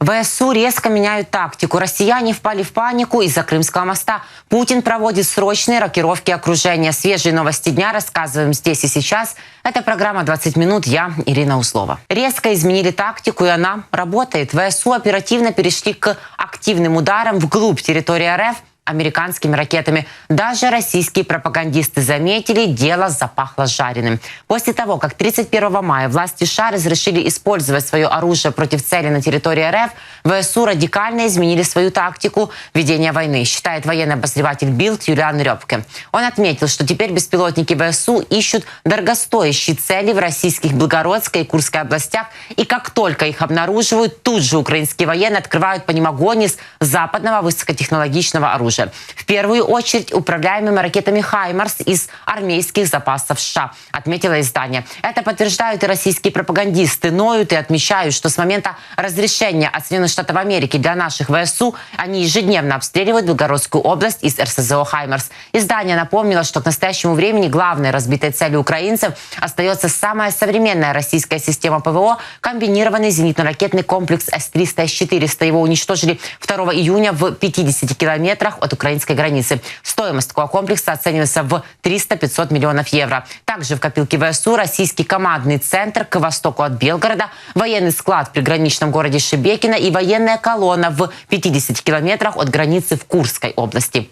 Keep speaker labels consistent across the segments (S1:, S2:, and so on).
S1: ВСУ резко меняют тактику. Россияне впали в панику из-за Крымского моста. Путин проводит срочные рокировки окружения. Свежие новости дня рассказываем здесь и сейчас. Это программа «20 минут». Я Ирина Услова. Резко изменили тактику, и она работает. ВСУ оперативно перешли к активным ударам вглубь территории РФ – американскими ракетами. Даже российские пропагандисты заметили, дело запахло жареным. После того, как 31 мая власти США разрешили использовать свое оружие против цели на территории РФ, ВСУ радикально изменили свою тактику ведения войны, считает военный обозреватель Билд Юлиан Рёбке. Он отметил, что теперь беспилотники ВСУ ищут дорогостоящие цели в российских Белгородской и Курской областях, и как только их обнаруживают, тут же украинские военные открывают по ним огонь из западного высокотехнологичного оружия оружия. В первую очередь управляемыми ракетами «Хаймарс» из армейских запасов США, отметило издание. Это подтверждают и российские пропагандисты, ноют и отмечают, что с момента разрешения от Соединенных Штатов Америки для наших ВСУ они ежедневно обстреливают Белгородскую область из РСЗО «Хаймарс». Издание напомнило, что к настоящему времени главной разбитой целью украинцев остается самая современная российская система ПВО – комбинированный зенитно-ракетный комплекс С-300, С-400. Его уничтожили 2 июня в 50 километрах от украинской границы. Стоимость такого комплекса оценивается в 300-500 миллионов евро. Также в копилке ВСУ российский командный центр к востоку от Белгорода, военный склад в приграничном городе Шебекино и военная колонна в 50 километрах от границы в Курской области.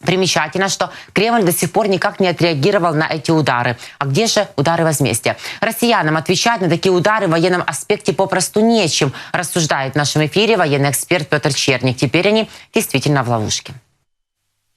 S1: Примечательно, что Кремль до сих пор никак не отреагировал на эти удары. А где же удары возмездия? Россиянам отвечать на такие удары в военном аспекте попросту нечем, рассуждает в нашем эфире военный эксперт Петр Черник. Теперь они действительно в ловушке.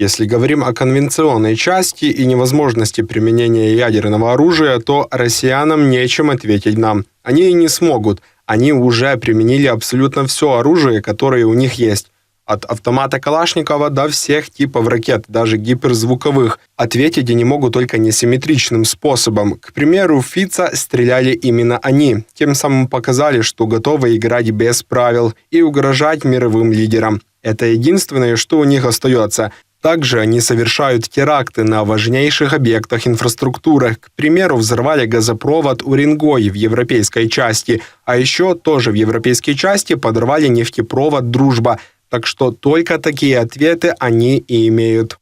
S2: Если говорим о конвенционной части и невозможности применения ядерного оружия, то россиянам нечем ответить нам. Они и не смогут. Они уже применили абсолютно все оружие, которое у них есть. От автомата Калашникова до всех типов ракет, даже гиперзвуковых. Ответить они могут только несимметричным способом. К примеру, в Фица стреляли именно они. Тем самым показали, что готовы играть без правил и угрожать мировым лидерам. Это единственное, что у них остается. Также они совершают теракты на важнейших объектах инфраструктуры. К примеру, взорвали газопровод Уренгой в европейской части, а еще тоже в европейской части подорвали нефтепровод «Дружба». Так что только такие ответы они и имеют.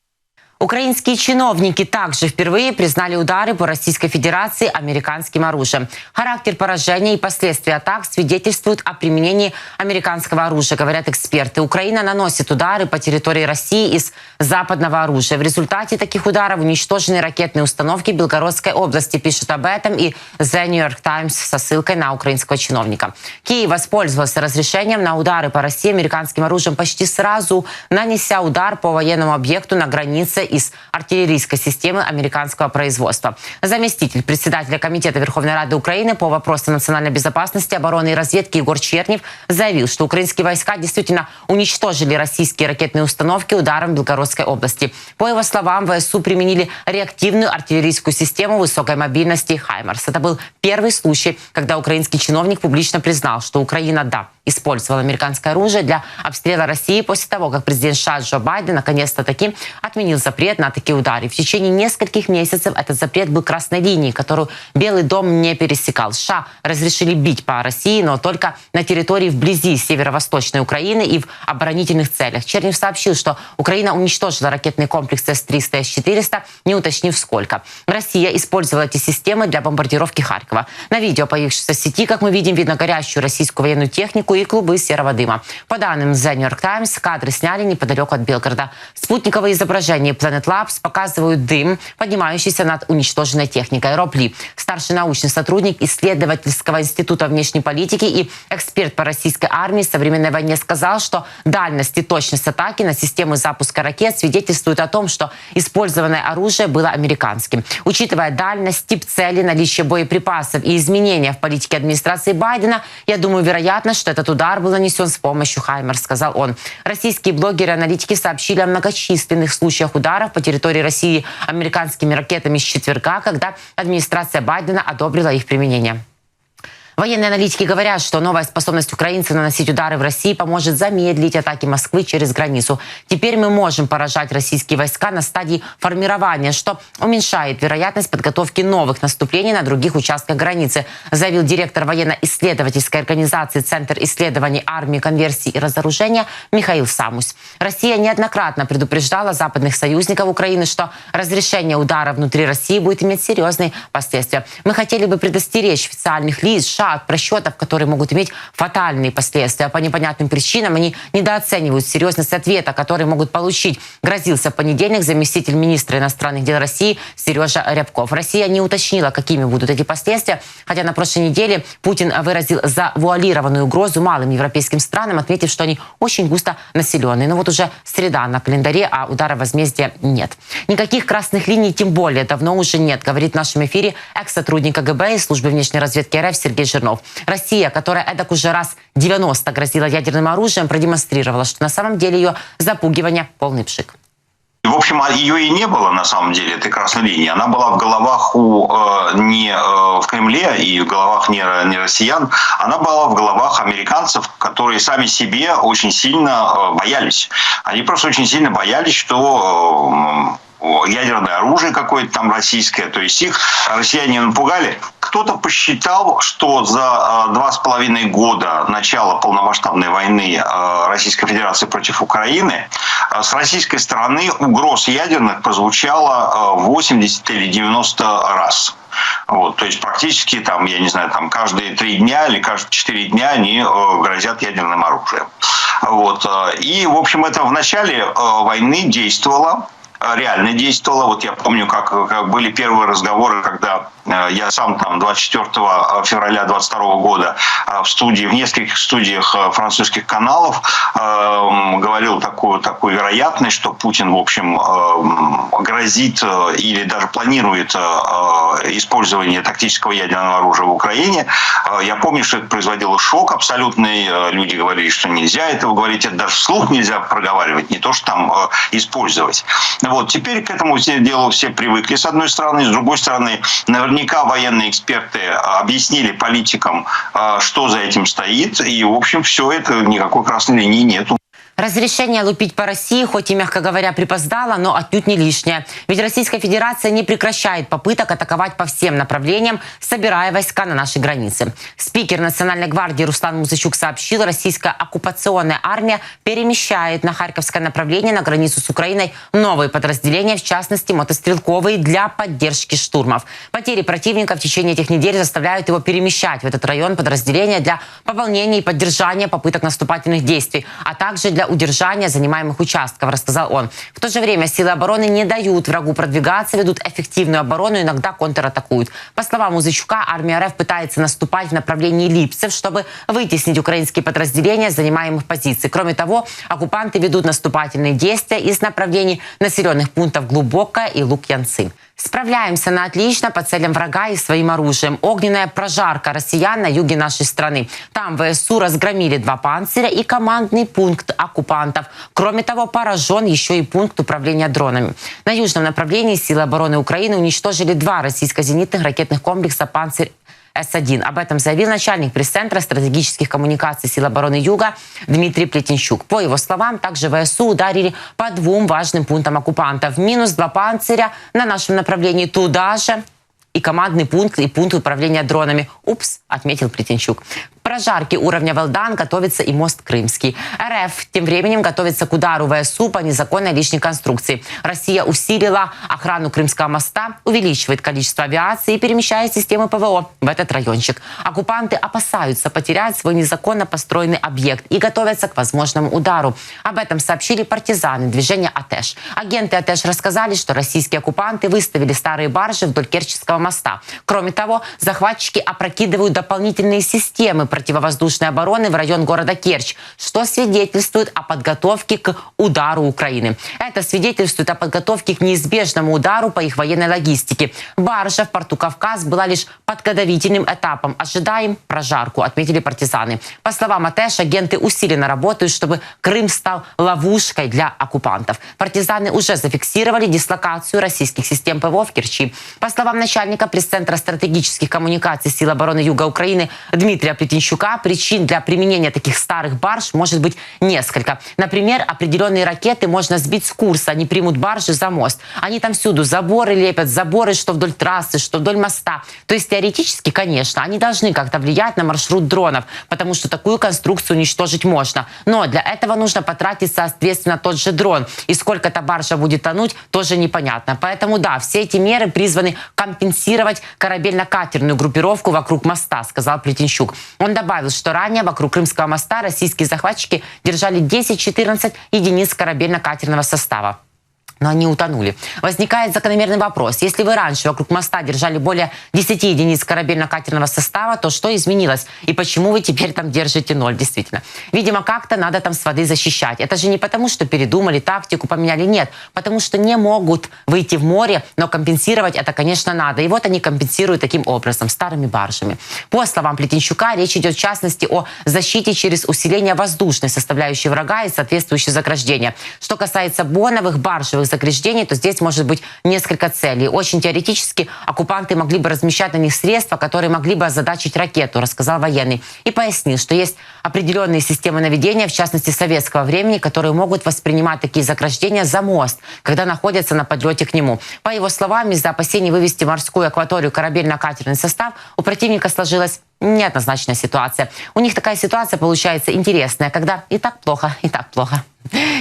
S1: Украинские чиновники также впервые признали удары по Российской Федерации американским оружием. Характер поражения и последствия атак свидетельствуют о применении американского оружия, говорят эксперты. Украина наносит удары по территории России из западного оружия. В результате таких ударов уничтожены ракетные установки Белгородской области. Пишут об этом и The New York Times со ссылкой на украинского чиновника. Киев воспользовался разрешением на удары по России американским оружием почти сразу, нанеся удар по военному объекту на границе из артиллерийской системы американского производства. Заместитель председателя Комитета Верховной Рады Украины по вопросам национальной безопасности, обороны и разведки Егор Чернев заявил, что украинские войска действительно уничтожили российские ракетные установки ударом в Белгородской области. По его словам, ВСУ применили реактивную артиллерийскую систему высокой мобильности «Хаймарс». Это был первый случай, когда украинский чиновник публично признал, что Украина, да, использовал американское оружие для обстрела России после того, как президент США Джо Байден наконец-то таки отменил запрет на такие удары. В течение нескольких месяцев этот запрет был красной линией, которую Белый дом не пересекал. США разрешили бить по России, но только на территории вблизи северо-восточной Украины и в оборонительных целях. Чернев сообщил, что Украина уничтожила ракетный комплекс С-300 и С-400, не уточнив сколько. Россия использовала эти системы для бомбардировки Харькова. На видео, появившемся в сети, как мы видим, видно горящую российскую военную технику, и клубы серого дыма. По данным The New York Times, кадры сняли неподалеку от Белгорода. Спутниковые изображения Planet Labs показывают дым, поднимающийся над уничтоженной техникой. Роб Ли, старший научный сотрудник исследовательского института внешней политики и эксперт по российской армии в современной войне, сказал, что дальность и точность атаки на системы запуска ракет свидетельствуют о том, что использованное оружие было американским. Учитывая дальность, тип цели, наличие боеприпасов и изменения в политике администрации Байдена, я думаю, вероятно, что это этот удар был нанесен с помощью «Хаймер», сказал он. Российские блогеры и аналитики сообщили о многочисленных случаях ударов по территории России американскими ракетами с четверга, когда администрация Байдена одобрила их применение. Военные аналитики говорят, что новая способность украинцев наносить удары в России поможет замедлить атаки Москвы через границу. Теперь мы можем поражать российские войска на стадии формирования, что уменьшает вероятность подготовки новых наступлений на других участках границы, заявил директор военно-исследовательской организации Центр исследований армии, конверсии и разоружения Михаил Самусь. Россия неоднократно предупреждала западных союзников Украины, что разрешение удара внутри России будет иметь серьезные последствия. Мы хотели бы предостеречь официальных лиц США от просчетов, которые могут иметь фатальные последствия. По непонятным причинам они недооценивают серьезность ответа, который могут получить. Грозился в понедельник заместитель министра иностранных дел России Сережа Рябков. Россия не уточнила, какими будут эти последствия, хотя на прошлой неделе Путин выразил завуалированную угрозу малым европейским странам, отметив, что они очень густо населенные. Но вот уже среда на календаре, а удара возмездия нет. Никаких красных линий тем более давно уже нет, говорит в нашем эфире экс-сотрудник КГБ и службы внешней разведки РФ Сергей Жирнов. Россия, которая эдак уже раз 90 грозила ядерным оружием, продемонстрировала, что на самом деле ее запугивание полный пшик.
S3: В общем, а ее и не было на самом деле, этой красной линии. Она была в головах у э, не э, в Кремле и в головах не, не россиян. Она была в головах американцев, которые сами себе очень сильно э, боялись. Они просто очень сильно боялись, что э, ядерное оружие какое-то там российское, то есть их россияне напугали. Кто-то посчитал, что за два с половиной года начала полномасштабной войны э, Российской Федерации против Украины э, с российской стороны угроз ядерных прозвучало 80 или 90 раз. Вот, то есть практически там, я не знаю, там каждые три дня или каждые четыре дня они грозят ядерным оружием. Вот. И, в общем, это в начале войны действовало реально действовало. Вот я помню, как, как были первые разговоры, когда я сам там 24 э, февраля 22 года э, в студии, в нескольких студиях французских каналов говорил такую, такую вероятность, что Путин, в общем, грозит или даже планирует использование тактического ядерного оружия в Украине. Я помню, что это производило шок абсолютный. Люди говорили, что нельзя этого говорить, это даже вслух нельзя проговаривать, не то, что там использовать. Вот. Теперь к этому делу все привыкли, с одной стороны. С другой стороны, наверняка наверняка военные эксперты а, объяснили политикам, а, что за этим стоит. И, в общем, все это, никакой красной линии нету.
S1: Разрешение лупить по России, хоть и, мягко говоря, припоздало, но отнюдь не лишнее. Ведь Российская Федерация не прекращает попыток атаковать по всем направлениям, собирая войска на нашей границе. Спикер Национальной гвардии Руслан Музычук сообщил, российская оккупационная армия перемещает на Харьковское направление на границу с Украиной новые подразделения, в частности мотострелковые, для поддержки штурмов. Потери противника в течение этих недель заставляют его перемещать в этот район подразделения для пополнения и поддержания попыток наступательных действий, а также для удержания занимаемых участков, рассказал он. В то же время силы обороны не дают врагу продвигаться, ведут эффективную оборону, иногда контратакуют. По словам Музычука, армия РФ пытается наступать в направлении Липцев, чтобы вытеснить украинские подразделения с занимаемых позиций. Кроме того, оккупанты ведут наступательные действия из направлений населенных пунктов Глубокое и Лукьянцы. Справляемся на отлично по целям врага и своим оружием. Огненная прожарка россиян на юге нашей страны. Там ВСУ разгромили два панциря и командный пункт оккупантов. Кроме того, поражен еще и пункт управления дронами. На южном направлении силы обороны Украины уничтожили два российско-зенитных ракетных комплекса «Панцирь с-1. Об этом заявил начальник пресс-центра стратегических коммуникаций сил обороны Юга Дмитрий Плетенчук. По его словам, также ВСУ ударили по двум важным пунктам оккупантов. Минус два панциря на нашем направлении туда же и командный пункт, и пункт управления дронами. Упс, отметил Плетенчук прожарки уровня Валдан готовится и мост Крымский. РФ тем временем готовится к удару ВСУ по незаконной лишней конструкции. Россия усилила охрану Крымского моста, увеличивает количество авиации и перемещает системы ПВО в этот райончик. Оккупанты опасаются потерять свой незаконно построенный объект и готовятся к возможному удару. Об этом сообщили партизаны движения АТЭШ. Агенты АТЭШ рассказали, что российские оккупанты выставили старые баржи вдоль Керченского моста. Кроме того, захватчики опрокидывают дополнительные системы противовоздушной обороны в район города Керчь, что свидетельствует о подготовке к удару Украины. Это свидетельствует о подготовке к неизбежному удару по их военной логистике. Баржа в порту Кавказ была лишь подготовительным этапом. Ожидаем прожарку, отметили партизаны. По словам АТЭШ, агенты усиленно работают, чтобы Крым стал ловушкой для оккупантов. Партизаны уже зафиксировали дислокацию российских систем ПВО в Керчи. По словам начальника пресс-центра стратегических коммуникаций сил обороны Юга Украины Дмитрия Плетенчука, причин для применения таких старых барж может быть несколько. Например, определенные ракеты можно сбить с курса, они примут баржи за мост. Они там всюду заборы лепят, заборы, что вдоль трассы, что вдоль моста. То есть теоретически, конечно, они должны как-то влиять на маршрут дронов, потому что такую конструкцию уничтожить можно. Но для этого нужно потратить, соответственно, тот же дрон. И сколько эта баржа будет тонуть, тоже непонятно. Поэтому, да, все эти меры призваны компенсировать корабельно-катерную группировку вокруг моста, сказал Плетенчук. Он добавил, что ранее вокруг Крымского моста российские захватчики держали 10-14 единиц корабельно-катерного состава но они утонули. Возникает закономерный вопрос. Если вы раньше вокруг моста держали более 10 единиц корабельно-катерного состава, то что изменилось? И почему вы теперь там держите ноль, действительно? Видимо, как-то надо там с воды защищать. Это же не потому, что передумали, тактику поменяли. Нет, потому что не могут выйти в море, но компенсировать это, конечно, надо. И вот они компенсируют таким образом, старыми баржами. По словам Плетенчука, речь идет в частности о защите через усиление воздушной составляющей врага и соответствующее заграждение. Что касается боновых баржевых заграждений, то здесь может быть несколько целей. Очень теоретически оккупанты могли бы размещать на них средства, которые могли бы озадачить ракету, рассказал военный. И пояснил, что есть определенные системы наведения, в частности советского времени, которые могут воспринимать такие заграждения за мост, когда находятся на подлете к нему. По его словам, из-за опасений вывести морскую акваторию корабельно-катерный состав у противника сложилась неоднозначная ситуация. У них такая ситуация получается интересная, когда и так плохо, и так плохо.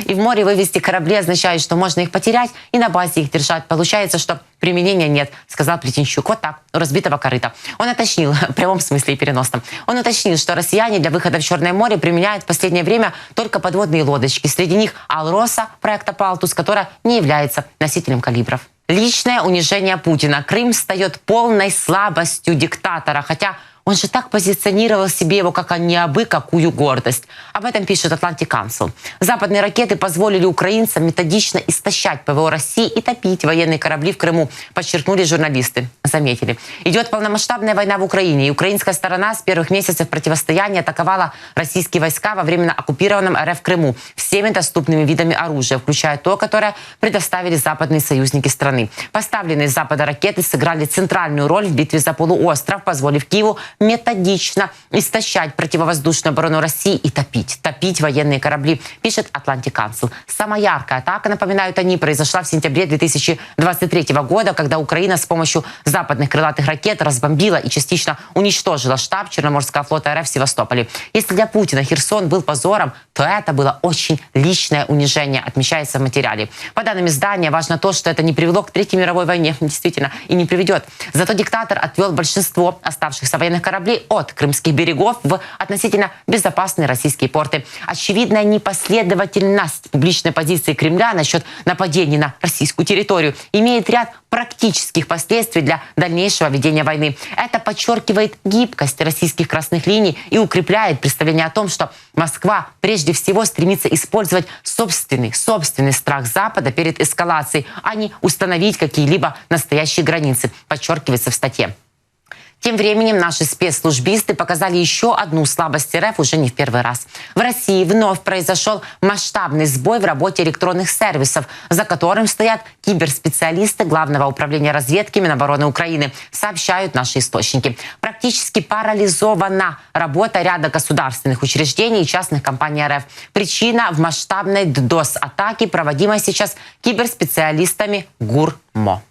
S1: И в море вывести корабли означает, что можно их потерять и на базе их держать. Получается, что применения нет, сказал Плетенчук. Вот так, у разбитого корыта. Он уточнил, в прямом смысле и переносном, он уточнил, что россияне для выхода в Черное море применяют в последнее время только подводные лодочки. Среди них Алроса проекта Палтус, которая не является носителем калибров. Личное унижение Путина. Крым стает полной слабостью диктатора, хотя он же так позиционировал себе его как не абы какую гордость. Об этом пишет Atlantic Council. Западные ракеты позволили украинцам методично истощать ПВО России и топить военные корабли в Крыму, подчеркнули журналисты. Заметили. Идет полномасштабная война в Украине, и украинская сторона с первых месяцев противостояния атаковала российские войска во временно оккупированном РФ Крыму всеми доступными видами оружия, включая то, которое предоставили западные союзники страны. Поставленные с запада ракеты сыграли центральную роль в битве за полуостров, позволив Киеву методично истощать противовоздушную оборону России и топить, топить военные корабли, пишет Atlantic Council. Самая яркая атака, напоминают они, произошла в сентябре 2023 года, когда Украина с помощью западных крылатых ракет разбомбила и частично уничтожила штаб Черноморского флота РФ в Севастополе. Если для Путина Херсон был позором, то это было очень личное унижение, отмечается в материале. По данным издания, важно то, что это не привело к Третьей мировой войне, действительно, и не приведет. Зато диктатор отвел большинство оставшихся военных кораблей от крымских берегов в относительно безопасные российские порты. Очевидная непоследовательность публичной позиции Кремля насчет нападений на российскую территорию имеет ряд практических последствий для дальнейшего ведения войны. Это подчеркивает гибкость российских красных линий и укрепляет представление о том, что Москва прежде всего стремится использовать собственный, собственный страх Запада перед эскалацией, а не установить какие-либо настоящие границы, подчеркивается в статье. Тем временем наши спецслужбисты показали еще одну слабость РФ уже не в первый раз. В России вновь произошел масштабный сбой в работе электронных сервисов, за которым стоят киберспециалисты Главного управления разведки Минобороны Украины, сообщают наши источники. Практически парализована работа ряда государственных учреждений и частных компаний РФ. Причина в масштабной DDoS-атаке, проводимой сейчас киберспециалистами ГУРМО.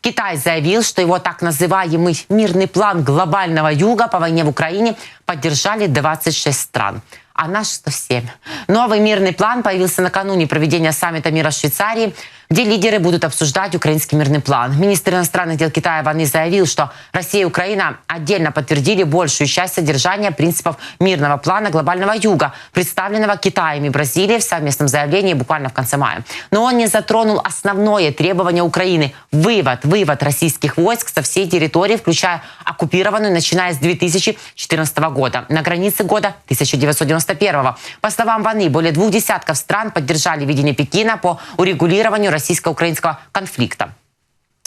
S1: Китай заявил, что его так называемый мирный план глобального юга по войне в Украине поддержали 26 стран а наш 107. Новый мирный план появился накануне проведения саммита мира в Швейцарии, где лидеры будут обсуждать украинский мирный план. Министр иностранных дел Китая Ван заявил, что Россия и Украина отдельно подтвердили большую часть содержания принципов мирного плана глобального юга, представленного Китаем и Бразилией в совместном заявлении буквально в конце мая. Но он не затронул основное требование Украины – вывод, вывод российских войск со всей территории, включая оккупированную, начиная с 2014 года, на границе года 1991. По словам Ваны, более двух десятков стран поддержали видение Пекина по урегулированию российско-украинского конфликта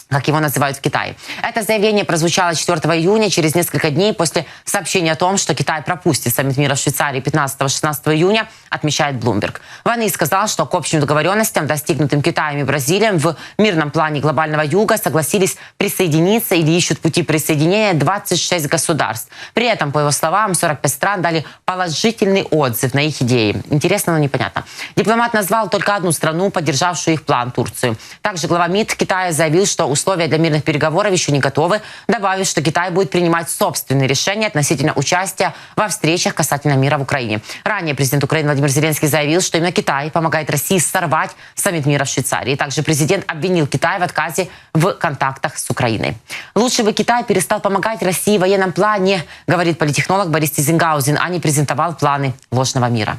S1: как его называют в Китае. Это заявление прозвучало 4 июня, через несколько дней после сообщения о том, что Китай пропустит саммит мира в Швейцарии 15-16 июня, отмечает Bloomberg. Ван И сказал, что к общим договоренностям, достигнутым Китаем и Бразилией в мирном плане глобального юга, согласились присоединиться или ищут пути присоединения 26 государств. При этом, по его словам, 45 стран дали положительный отзыв на их идеи. Интересно, но непонятно. Дипломат назвал только одну страну, поддержавшую их план – Турцию. Также глава МИД Китая заявил, что условия для мирных переговоров еще не готовы, добавив, что Китай будет принимать собственные решения относительно участия во встречах касательно мира в Украине. Ранее президент Украины Владимир Зеленский заявил, что именно Китай помогает России сорвать саммит мира в Швейцарии. Также президент обвинил Китай в отказе в контактах с Украиной. Лучше бы Китай перестал помогать России в военном плане, говорит политтехнолог Борис Тизенгаузен, а не презентовал планы ложного мира.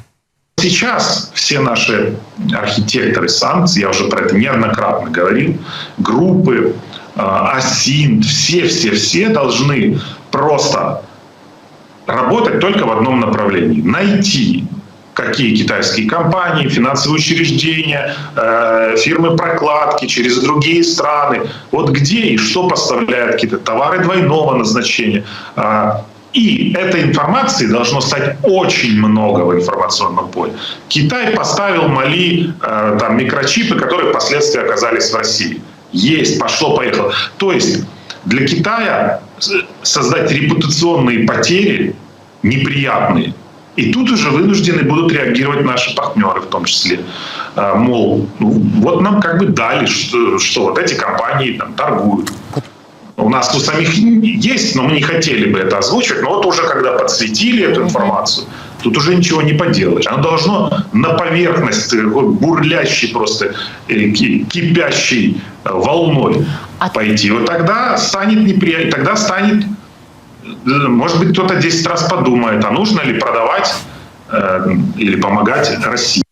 S4: Сейчас все наши архитекторы санкций, я уже про это неоднократно говорил, группы, АСИН, все-все-все должны просто работать только в одном направлении. Найти какие китайские компании, финансовые учреждения, фирмы прокладки через другие страны, вот где и что поставляют какие-то товары двойного назначения, и этой информации должно стать очень много в информационном поле. Китай поставил Мали э, там, микрочипы, которые впоследствии оказались в России. Есть, пошло, поехало. То есть для Китая создать репутационные потери неприятные. И тут уже вынуждены будут реагировать наши партнеры в том числе. Э, мол, ну, вот нам как бы дали, что, что вот эти компании там торгуют. У нас у самих есть, но мы не хотели бы это озвучивать. Но вот уже когда подсветили эту информацию, тут уже ничего не поделаешь. Оно должно на поверхность, бурлящей просто, э, кипящей э, волной а пойти. Вот тогда станет неприятно, тогда станет, э, может быть, кто-то 10 раз подумает, а нужно ли продавать э, или помогать России.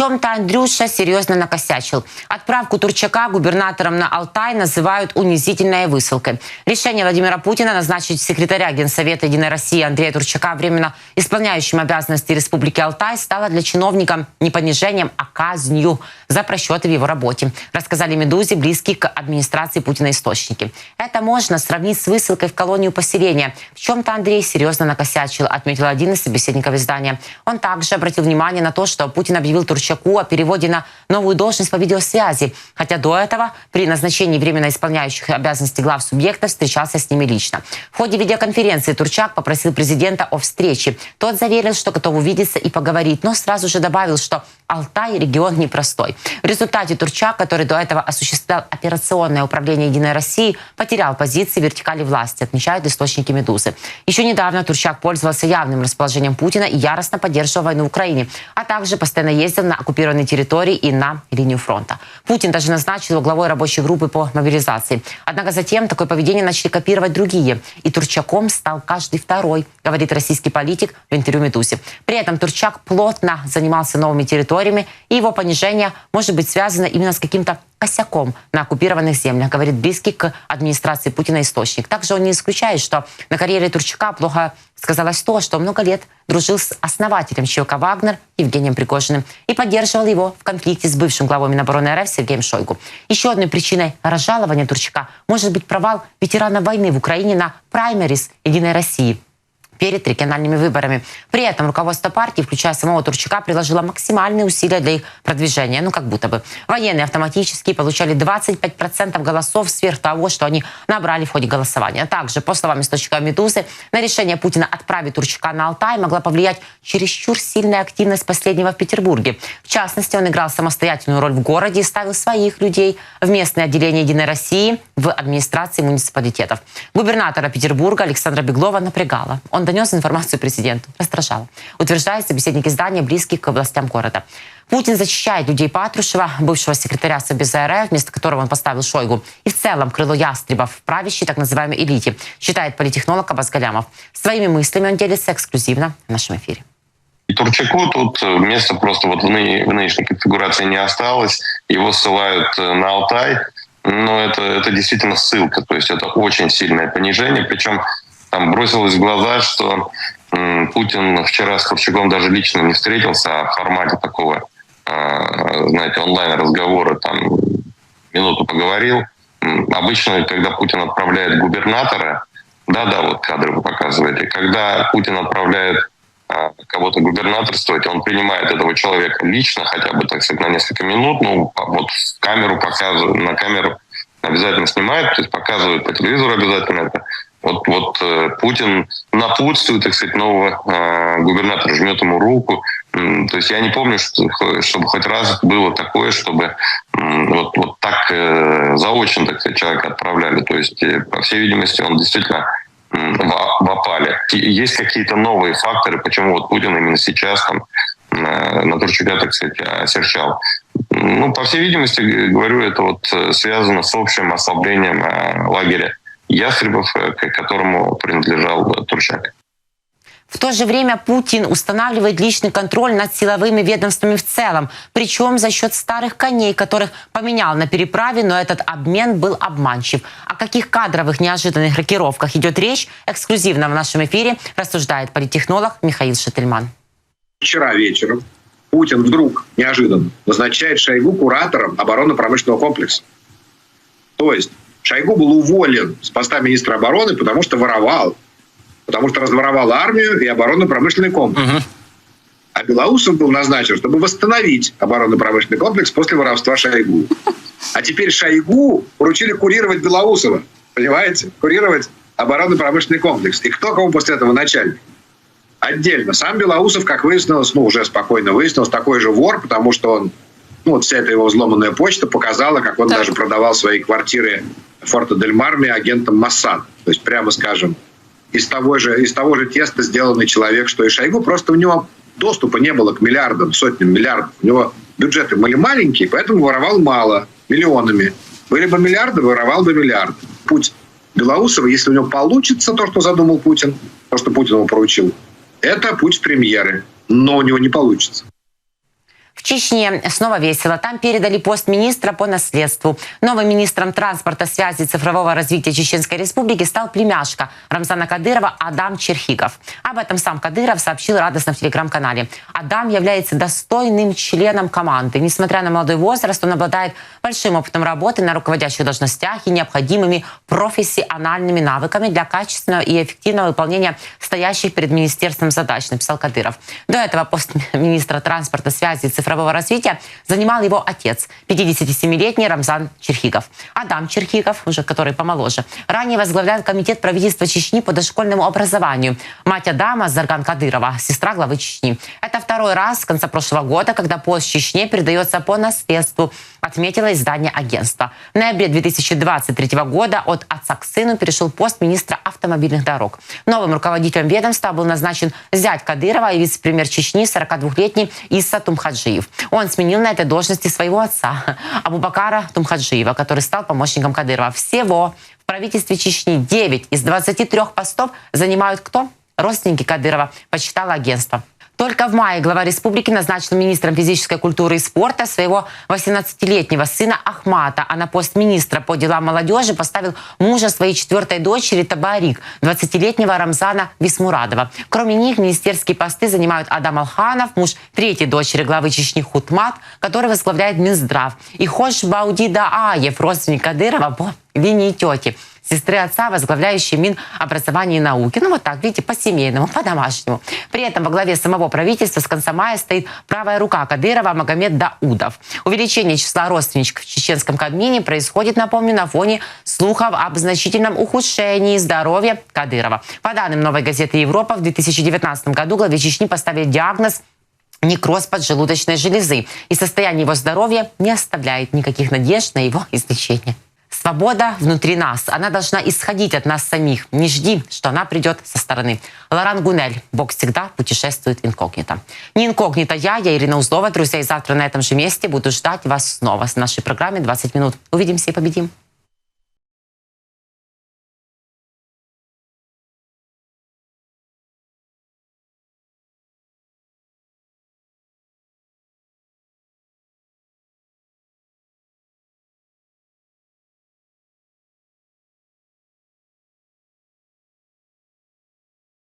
S1: Чем-то Андрюша серьезно накосячил. Отправку Турчака губернатором на Алтай называют унизительной высылкой. Решение Владимира Путина назначить секретаря Генсовета Единой России Андрея Турчака временно исполняющим обязанности Республики Алтай стало для чиновника не понижением, а казнью за просчеты в его работе. Рассказали «Медузе» близкие к администрации Путина источники. Это можно сравнить с высылкой в колонию поселения. В чем-то Андрей серьезно накосячил, отметил один из собеседников издания. Он также обратил внимание на то, что Путин объявил Турчаку о переводе на новую должность по видеосвязи, хотя до этого при назначении временно исполняющих обязанности глав субъекта встречался с ними лично. В ходе видеоконференции Турчак попросил президента о встрече. Тот заверил, что готов увидеться и поговорить, но сразу же добавил, что Алтай регион непростой. В результате Турчак, который до этого осуществлял операционное управление Единой России, потерял позиции вертикали власти, отмечают источники «Медузы». Еще недавно Турчак пользовался явным расположением Путина и яростно поддерживал войну в Украине, а также постоянно ездил на оккупированные территории и на линию фронта. Путин даже назначил его главой рабочей группы по мобилизации. Однако затем такое поведение начали копировать другие. И Турчаком стал каждый второй, говорит российский политик в интервью «Медузе». При этом Турчак плотно занимался новыми территориями, и его понижение может быть связано именно с каким-то косяком на оккупированных землях, говорит близкий к администрации Путина источник. Также он не исключает, что на карьере Турчака плохо сказалось то, что много лет дружил с основателем ЧВК «Вагнер» Евгением Пригожиным и поддерживал его в конфликте с бывшим главой Минобороны РФ Сергеем Шойгу. Еще одной причиной разжалования Турчака может быть провал ветерана войны в Украине на праймерис «Единой России», перед региональными выборами. При этом руководство партии, включая самого Турчака, приложило максимальные усилия для их продвижения. Ну, как будто бы. Военные автоматически получали 25% голосов сверх того, что они набрали в ходе голосования. Также, по словам источника «Медузы», на решение Путина отправить Турчака на Алтай могла повлиять чересчур сильная активность последнего в Петербурге. В частности, он играл самостоятельную роль в городе и ставил своих людей в местное отделение «Единой России» в администрации муниципалитетов. Губернатора Петербурга Александра Беглова напрягала. Он донес информацию президенту. Раздражало. Утверждают собеседники здания, близких к областям города. Путин защищает людей Патрушева, бывшего секретаря Совбеза РФ, вместо которого он поставил Шойгу. И в целом крыло ястребов в правящей так называемой элите, считает политехнолог Абаз Галямов. Своими мыслями он делится эксклюзивно в нашем эфире.
S5: И Турчаку тут места просто вот в, ны, в нынешней конфигурации не осталось. Его ссылают на Алтай. Но это, это действительно ссылка. То есть это очень сильное понижение. Причем там бросилось в глаза, что Путин вчера с Турчаком даже лично не встретился, а в формате такого, э, знаете, онлайн-разговора там минуту поговорил. Обычно, когда Путин отправляет губернатора, да-да, вот кадры вы показываете, когда Путин отправляет а, кого-то губернаторствовать, он принимает этого человека лично, хотя бы, так сказать, на несколько минут, ну, вот камеру показывает, на камеру обязательно снимает, то есть показывает по телевизору обязательно это. Вот, вот э, Путин напутствует, так сказать, нового э, губернатора, жмет ему руку. То есть я не помню, что, чтобы хоть раз было такое, чтобы вот, вот так э, заочно, так сказать, человека отправляли. То есть, по всей видимости, он действительно в, опале. Есть какие-то новые факторы, почему вот Путин именно сейчас там на Турчака, так сказать, осерчал. Ну, по всей видимости, говорю, это вот связано с общим ослаблением лагеря ястребов, э, к которому принадлежал э, Турчак.
S1: В то же время Путин устанавливает личный контроль над силовыми ведомствами в целом, причем за счет старых коней, которых поменял на переправе, но этот обмен был обманчив. О каких кадровых неожиданных рокировках идет речь, эксклюзивно в нашем эфире рассуждает политтехнолог Михаил Шетельман.
S6: Вчера вечером Путин вдруг неожиданно назначает Шойгу куратором оборонно-промышленного комплекса. То есть Шойгу был уволен с поста министра обороны, потому что воровал. Потому что разворовал армию и оборонно-промышленный комплекс. А Белоусов был назначен, чтобы восстановить оборонно-промышленный комплекс после воровства Шойгу. А теперь Шойгу поручили курировать Белоусова. Понимаете? Курировать оборонно-промышленный комплекс. И кто кому после этого начальник? Отдельно. Сам Белоусов, как выяснилось, ну, уже спокойно выяснилось, такой же вор, потому что он, ну, вот вся эта его взломанная почта показала, как он
S7: Так.
S6: даже продавал свои квартиры в Форто Дель Марме агентам Моссад. То есть, прямо скажем, из того же, из того же теста сделанный человек, что и Шойгу, просто у него доступа не было к миллиардам, сотням миллиардов. У него бюджеты были маленькие, поэтому воровал мало, миллионами. Были бы миллиарды, воровал бы миллиарды. Путь Белоусова, если у него получится то, что задумал Путин, то, что Путин ему поручил, это путь премьеры. Но у него не получится.
S1: В Чечне снова весело. Там передали пост министра по наследству. Новым министром транспорта, связи и цифрового развития Чеченской Республики стал племяшка Рамзана Кадырова Адам Черхигов. Об этом сам Кадыров сообщил радостно в телеграм-канале. Адам является достойным членом команды. Несмотря на молодой возраст, он обладает большим опытом работы на руководящих должностях и необходимыми профессиональными навыками для качественного и эффективного выполнения стоящих перед министерством задач, написал Кадыров. До этого пост министра транспорта, связи и цифрового развития занимал его отец, 57-летний Рамзан Черхигов. Адам Черхигов, уже который помоложе, ранее возглавлял комитет правительства Чечни по дошкольному образованию. Мать Адама Зарган Кадырова, сестра главы Чечни. Это второй раз с конца прошлого года, когда пост Чечне передается по наследству, отметило издание агентства. В ноябре 2023 года от отца к сыну перешел пост министра автомобильных дорог. Новым руководителем ведомства был назначен зять Кадырова и вице-премьер Чечни 42-летний Исса Тумхаджиев. Он сменил на этой должности своего отца Абубакара Тумхаджиева, который стал помощником Кадырова. Всего в правительстве Чечни 9 из 23 постов занимают кто? Родственники Кадырова, почитало агентство. Только в мае глава республики назначил министром физической культуры и спорта своего 18-летнего сына Ахмата, а на пост министра по делам молодежи поставил мужа своей четвертой дочери Табарик, 20-летнего Рамзана Висмурадова. Кроме них министерские посты занимают Адам Алханов, муж третьей дочери главы Чечни Хутмат, который возглавляет Минздрав, и Хош Бауди Дааев, родственник Кадырова по линии тети сестры отца, возглавляющей Минобразования и науки. Ну вот так, видите, по-семейному, по-домашнему. При этом во главе самого правительства с конца мая стоит правая рука Кадырова Магомед Даудов. Увеличение числа родственничков в чеченском Кабмине происходит, напомню, на фоне слухов об значительном ухудшении здоровья Кадырова. По данным новой газеты «Европа», в 2019 году главе Чечни поставили диагноз некроз поджелудочной железы. И состояние его здоровья не оставляет никаких надежд на его излечение. Свобода внутри нас. Она должна исходить от нас самих. Не жди, что она придет со стороны. Лоран Гунель. Бог всегда путешествует инкогнито. Не инкогнито я, я Ирина Узлова. Друзья, и завтра на этом же месте буду ждать вас снова в нашей программе «20 минут». Увидимся и победим.